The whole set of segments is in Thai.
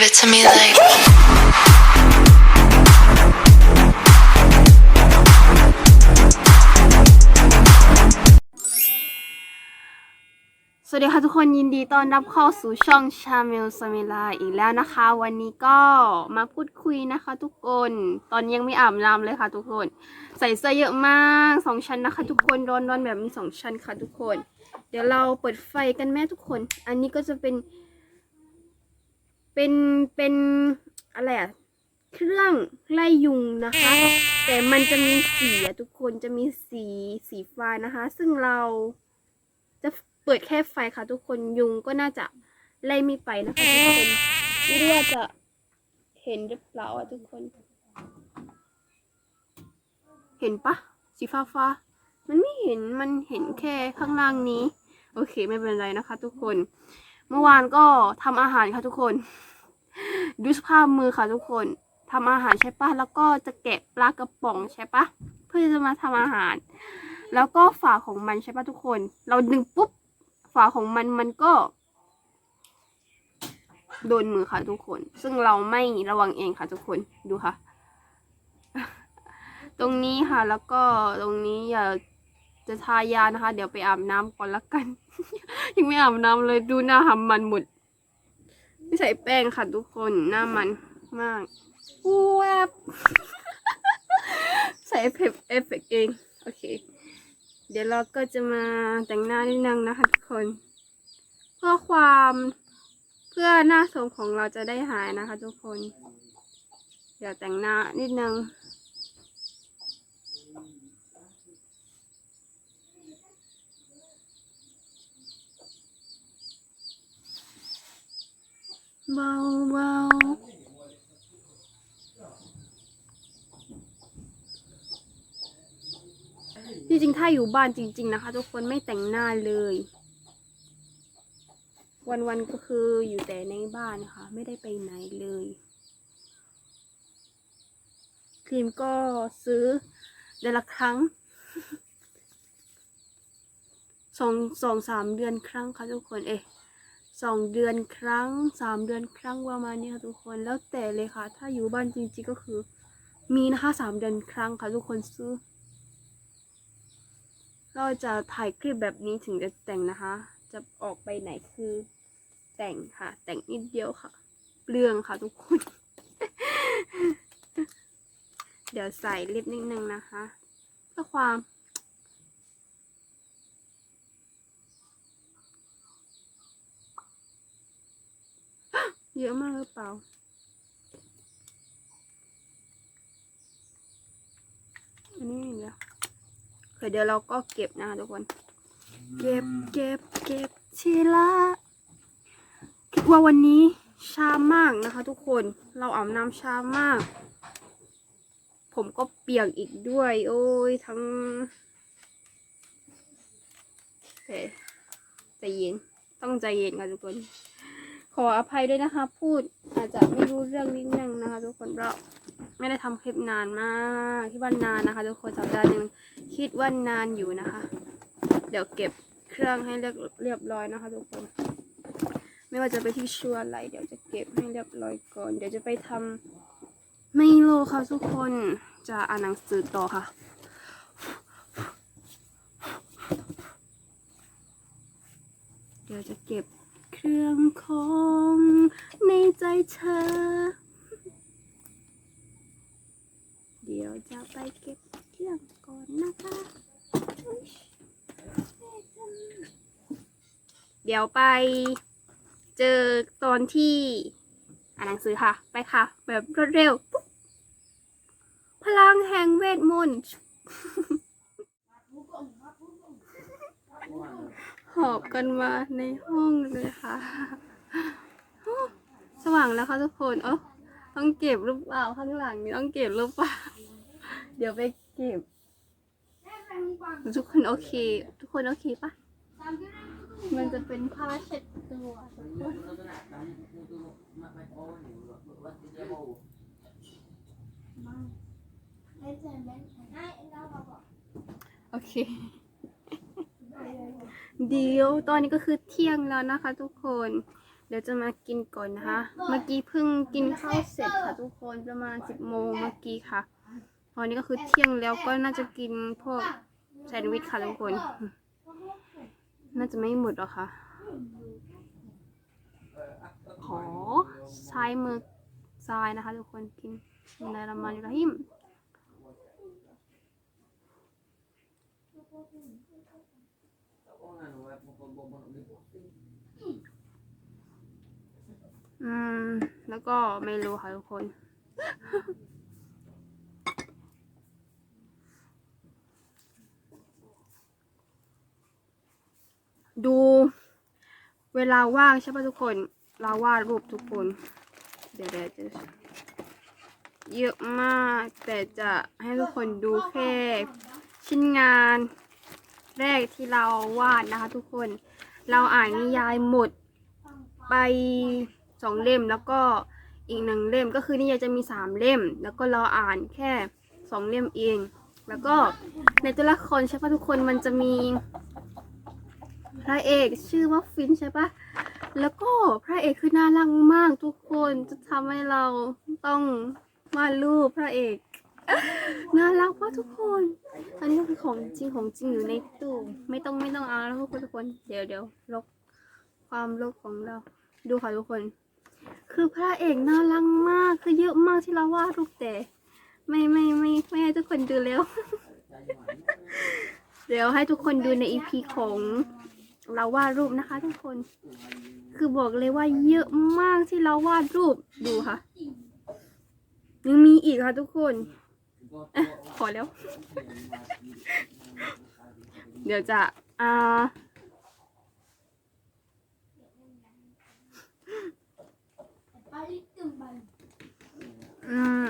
Give it to me like. สวัสดีค่ะทุกคนยินดีต้อนรับเข้าสู่ช่องชาเมลสมิลาอีกแล้วนะคะ วันนี้ก็มาพูดคุยนะคะทุกคน ตอนยังไม่อาบน้ำเลยค่ะทุกคน ใส่เสื้อเยอะมากสองชั้นนะคะ ทุกคนร้อนร้อนแบบมีสองชั้นค่ะทุกคน เดี๋ยวเราเปิดไฟกันแม่ทุกคน อันนี้ก็จะเป็น เป็นเป็นอะไรอะเครื่องไล่ยุงนะคะ แต่มันจะมีสีอะทุกคนจะมีสีสีฟ้านะคะ ซึ่งเราจะเปิดแค่ไฟค่ะ ทุกคนยุงก็น่าจะไล่ไม่ไปนะคะทุกคนไม่รู้ว่าจะเห็นหรือเปล่าอะทุกคน เห็นปะสีฟ้าฟ้ามันไม่เห็นมันเห็นแค่ข้างล่างนี้ โอเคไม่เป็นไรนะคะ ทุกคน เมื่อวานก็ทำอาหารค่ะทุกคน ดูสภาพมือค่ะทุกคนทำอาหารใช่ปะแล้วก็จะแกะปลากระป๋องใช่ปะเพื่อจะมาทำอาหาร แล้วก็ฝาของมันใช่ปะทุกคน เราดึงปุ๊บฝาของมันมันก็ โดนมือค่ะทุกคน ซึ่งเราไม่ระวังเองค่ะทุกคนดูค่ะ ตรงนี้ค่ะแล้วก็ตรงนี้อย่าจะทายานะคะ เดี๋ยวไปอาบน้ำก่อนละกัน ยังไม่อาบน้ำเลยดูหน้าหำมันหมด ไม่ใส่แป้งค่ะทุกคนหน้ามันมากแวบใส่เอฟเฟกต์เอฟเฟกเองโอเค เดี๋ยวเราก็จะมาแต่งหน้านิดนึงนะคะทุกคน เพื่อความเพื่อหน้าทรงของเราจะได้หายนะคะ ทุกคน เดี๋ยวแต่งหน้านิดนึง เบาเบาจริงๆ ถ้าอยู่บ้านจริง ๆ นะคะ ทุกคนไม่แต่งหน้าเลย วันๆ ก็คืออยู่แต่ในบ้านนะคะ ไม่ได้ไปไหนเลย ครีมก็ซื้อเดือนละครั้งสองสองสามเดือนครั้งค่ะทุกคน เอ๊ะ สองเดือนครั้งสามเดือนครั้งประมาณนี้ค่ะทุกคนแล้วแต่เลยค่ะ ถ้าอยู่บ้านจริงๆก็คือ มีนะคะสามเดือนครั้งค่ะ ทุกคนซื้อ เราจะถ่ายคลิปแบบนี้ถึงจะแต่งนะคะ จะออกไปไหนคือ แต่งค่ะ แต่งนิดเดียวค่ะ เปลืองค่ะทุกคน เดี๋ยวใส่ลิปนิดนึงนะคะเพื่อความ เยอะมากหรือเปล่าอันนี้เดี๋ยวเดี๋ยวเดี๋ยวเราก็เก็บนะคะทุกคน เก็บเก็บเก็บชีละคิดว่าวันนี้ช้ามากนะคะ ทุกคนเราอาบน้ำช้ามาก ผมก็เปียกอีกด้วย โอ้ยทั้งโอเคใจเย็นต้องใจเย็นค่ะทุกคนข ออภัยด้วยนะคะ พูดอาจจะไม่รู้เรื่องนิดนึงนะคะ ทุกคนเพราะไม่ได้ทำคลิปนานมากคิดว่านานนะคะ ทุกคนสัปดาห์หนึ่งคิดว่านานอยู่นะคะ เดี๋ยวเก็บเครื่องให้เรียบเรียบร้อยนะคะ ทุกคน ไม่ว่าจะไปที่ชัวร์อะไรเดี๋ยวจะเก็บให้เรียบร้อยก่อน เดี๋ยวจะไปทำไม่โลค่ะทุกคนจะอ่านหนังสือต่อค่ะเดี๋ยวจะเก็บ เครื่องของในใจเธอ เดี๋ยวจะไปเก็บเครื่องก่อนนะคะเดี๋ยวไปเจอตอนที่อ่านหนังสือค่ะ ไปค่ะ แบบรวดเร็วปุ๊บพลังแห่งเวทมนต์ อบกันมาในห้องเลยค่ะ สว่างแล้วค่ะทุกคนเออต้องเก็บหรือเปล่าข้างหลังนี่ต้องเก็บหรือเปล่า เดี๋ยวไปเก็บ ทุกคนโอเค ทุกคนโอเคปะมันจะเป็นผ้าเช็ดตัวโอเค เดี๋ยวตอนนี้ก็คือเที่ยงแล้วนะคะ ทุกคน เดี๋ยวจะมากินก่อนนะคะ เมื่อกี้เพิ่งกินข้าวเสร็จค่ะทุกคนประมาณสิบโมงเมื่อกี้ค่ะ ตอนนี้ก็คือเที่ยงแล้วก็น่าจะกินพวกแซนด์วิชค่ะทุกคน น่าจะไม่หมดหรอกค่ะ ขอซ้ายมือซ้ายนะคะ ทุกคนกินบิสมิลลาฮิรเราะห์มานิรเราะฮีม อืม แล้วก็ไม่รู้ค่ะทุกคน ดู เวลาว่างใช่ป่ะทุกคน เราวาดรูปทุกคน เดี๋ยวเดี๋ยวจะเยอะมาก แต่จะให้ทุกคนดูแค่ชิ้นงาน แรกที่เราวาดนะคะ ทุกคน เราอ่านนิยายหมดไปสองเล่มแล้วก็อีกหนึ่งเล่มก็คือนิยายจะมีสามเล่ม แล้วก็เราอ่านแค่สองเล่มเอง แล้วก็ในตัวละครใช่ปะทุกคนมันจะมีพระเอกชื่อว่าฟินใช่ปะแล้วก็พระเอกคือน่ารักมากทุกคนจะทำให้เราต้องวาดรูปพระเอก น่ารักมากทุกคน อันนี้คือของจริงของจริงอยู่ในตู้ ไม่ต้องไม่ต้องเอาแล้วทุกคนทุกคน เดี๋ยวเดี๋ยวลบความลบของเรา ดูค่ะทุกคน คือพระเอกน่ารักมาก คือเยอะมากที่เราวาดรูปแต่ ไม่ไม่ไม่ไม่ให้ทุกคนดูแล้ว เดี๋ยวให้ทุกคนดูในอีพีของเราวาดรูปนะคะ ทุกคน คือบอกเลยว่าเยอะมากที่เราวาดรูป ดูค่ะ ยังมีอีกค่ะทุกคน อะพอแล้ว เดี๋ยวจะ อ่า อืม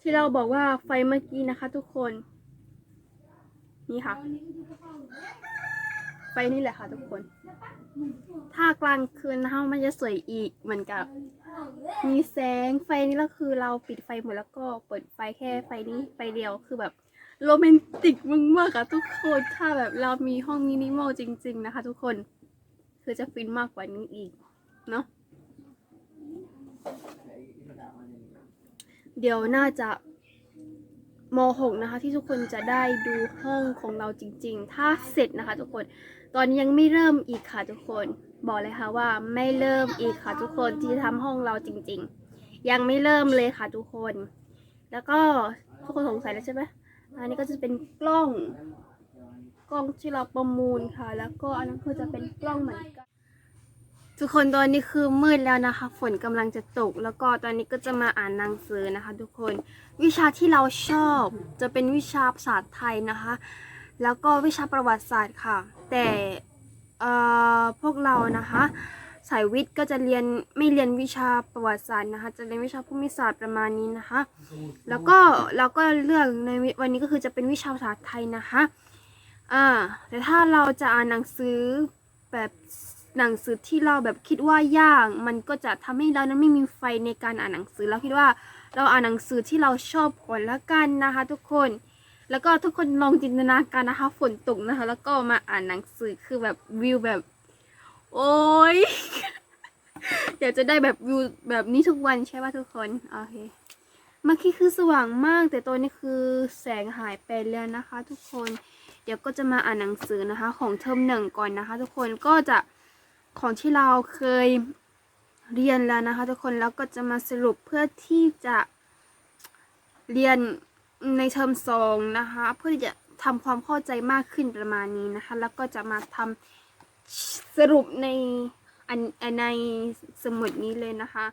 ที่เราบอกว่าไฟเมื่อกี้นะคะ ทุกคน นี่ค่ะ ไฟนี่แหละค่ะ ทุกคน ถ้ากลางคืนนะคะมันจะสวยอีกเหมือนกับ มีแสงไฟนี่ก็คือเราปิดไฟหมดแล้วก็เปิดไฟแค่ไฟนี้ไฟเดียวคือแบบ โรแมนติกมากๆอะทุกคนถ้าแบบเรามีห้องมินิมอลจริง ๆ นะคะ ทุกคน คือจะฟินมากกว่านี้อีก เนาะเดี๋ยวน่าจะม .6 นะคะ ที่ทุกคนจะได้ดูห้องของเราจริง ๆ ถ้าเสร็จนะคะ ทุกคน ตอนนี้ยังไม่เริ่มอีกค่ะทุกคน บอกเลยค่ะว่าไม่เริ่มอีกค่ะ ทุกคนที่ทำห้องเราจริง ๆ ยังไม่เริ่มเลยค่ะ ทุกคน แล้วก็ทุกคนสงสัยแล้วใช่ไหม อันนี้ก็จะเป็นกล้อง กล้องที่เราประมูลค่ะ แล้วก็อันนั้นคือจะเป็นกล้องเหมือนกันทุกคนตอนนี้คือมืดแล้วนะคะ ฝนกำลังจะตก แล้วก็ตอนนี้ก็จะมาอ่านหนังสือนะคะ ทุกคนวิชาที่เราชอบจะเป็นวิชาภาษาไทยนะคะ แล้วก็วิชาประวัติศาสตร์ค่ะ แต่เอ่อพวกเรานะคะ สายวิทย์ก็จะเรียนไม่เรียนวิชาประวัติศาสตร์นะคะ จะเรียนวิชาภูมิศาสตร์ประมาณนี้นะคะ แล้วก็เราก็เลือกในวันนี้ก็คือจะเป็นวิชาภาษาไทยนะคะอ่าแต่ถ้าเราจะอ่านหนังสือแบบหนังสือที่เราแบบคิดว่ายาก มันก็จะทำให้เรานั้นไม่มีไฟในการอ่านหนังสือเราคิดว่าเราอ่านหนังสือที่เราชอบก่อนละกันนะคะ ทุกคน แล้วก็ทุกคนลองจินตนาการนะคะ ฝนตกนะคะ แล้วก็มาอ่านหนังสือคือแบบวิวแบบ โอ้ยอยากจะได้แบบวิวแบบนี้ทุกวันใช่ป่ะทุกคน โอเคเมื่อกี้คือสว่างมาก แต่ตัวนี้คือแสงหายไปแล้วนะคะ ทุกคน เดี๋ยวก็จะมาอ่านหนังสือนะคะ ของเทอมหนึ่งก่อนนะคะ ทุกคนก็จะของที่เราเคยเรียนแล้วนะคะ ทุกคนแล้วก็จะมาสรุปเพื่อที่จะเรียนในเทอมสองนะคะ เพื่อที่จะทำความเข้าใจมากขึ้นประมาณนี้นะคะ แล้วก็จะมาทำ สรุปในอันในสมุดนี้เลยนะคะ